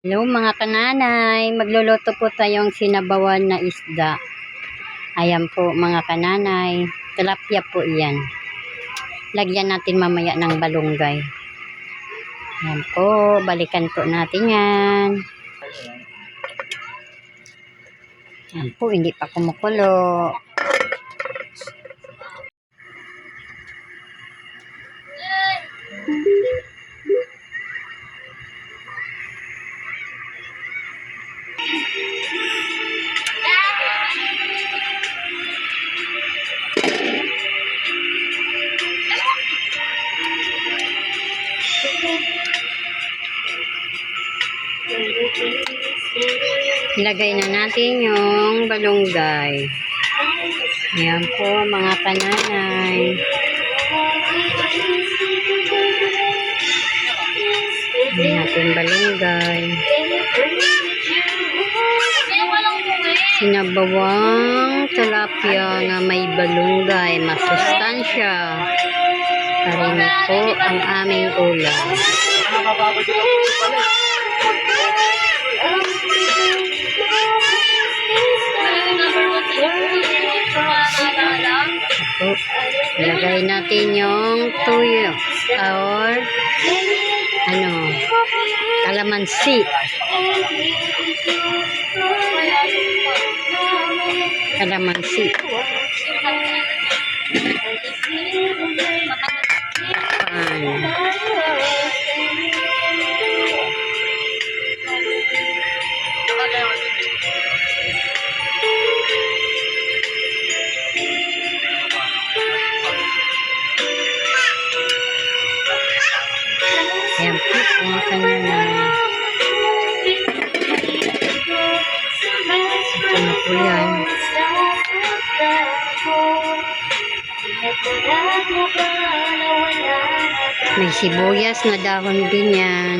Hello mga kananay, magluluto po tayong sinabawan na isda. Ayan po mga kananay, tilapia po iyan. Lagyan natin mamaya ng balunggay. Ayan po, balikan po natin yan. Ayan po, hindi pa kumukulo. Ilagay na natin yung balunggay. Ayan po mga kananay. Ayan natin balunggay. Sinabawang tilapia na may balunggay, masustansya. Parin po ang aming ulam. Po, ilagay natin yung tuyo or ano, kalamansi. Kalamansi. Pan. Ayan po, mga kananay. Ito na po yan. May sibuyas na dahon din yan.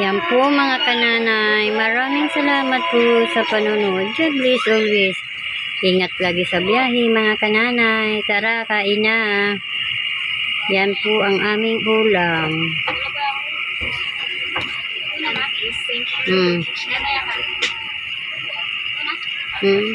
Yan po mga kananay. Maraming salamat po sa panonood. God bless always. Ingat lagi sa biyahe mga kananay. Tara, kain na. Yan po ang aming ulam. Hmm. Hmm.